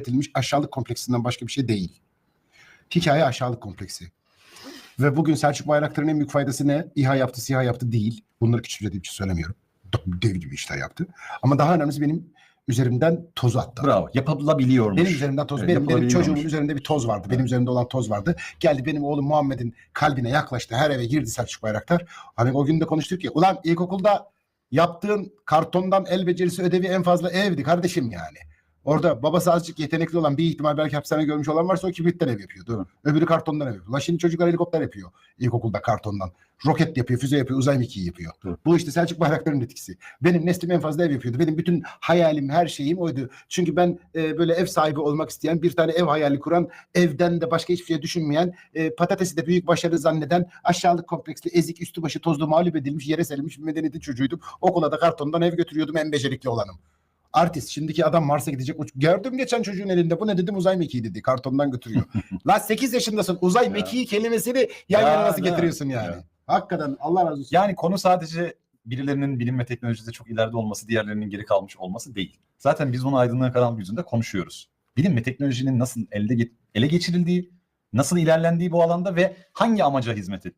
üretilmiş aşağılık kompleksinden başka bir şey değil. Hikaye aşağılık kompleksi. Ve bugün Selçuk Bayraktar'ın en büyük faydası ne? İHA yaptı, SİHA yaptı değil. Bunları küçümsediğim için söylemiyorum. Dev gibi işler yaptı. Ama daha önemlisi benim üzerimden tozu attı. Bravo. Yapılabiliyormuş. Benim üzerimden toz. Evet, benim, benim çocuğumun üzerinde bir toz vardı. Benim üzerimde olan toz vardı. Geldi benim oğlum Muhammed'in kalbine yaklaştı. Her eve girdi Selçuk Bayraktar. Hani o gün de konuştuk ki ulan ilkokulda yaptığın kartondan el becerisi ödevi en fazla evdi kardeşim yani. Orada babası azıcık yetenekli olan bir ihtimal belki hapishane görmüş olan varsa o kibritten ev yapıyordu. Öbürü kartondan ev yapıyor. Lan şimdi çocuklar helikopter yapıyor ilkokulda kartondan. Roket yapıyor, füze yapıyor, uzay mekiği yapıyor. Doğru. Bu işte Selçuk Bayraktar'ın etkisi. Benim neslim en fazla ev yapıyordu. Benim bütün hayalim, her şeyim oydu. Çünkü ben e, böyle ev sahibi olmak isteyen, bir tane ev hayali kuran, evden de başka hiçbir şey düşünmeyen, e, patatesi de büyük başarı zanneden, aşağılık kompleksli, ezik, üstü başı tozlu, mağlup edilmiş, yere serilmiş bir medeniyetin çocuğuydum. Okula da kartondan ev götürüyordum en becerikli olanım. Artist. Şimdiki adam Mars'a gidecek. uç- Gördüm geçen çocuğun elinde. Bu ne dedim uzay mekiği dedi. Kartondan götürüyor. Lan 8 yaşındasın. Uzay Ya. mekiği kelimesini yan Ya, yana nasıl getiriyorsun yani? Ya. Hakikaten Allah razı olsun. Yani konu sadece birilerinin bilim ve teknolojide çok ileride olması, diğerlerinin geri kalmış olması değil. Zaten biz bunu aydınlığa karanlık yüzünde konuşuyoruz. Bilim ve teknolojinin nasıl elde ele geçirildiği, nasıl ilerlendiği bu alanda ve hangi amaca hizmet ettiği.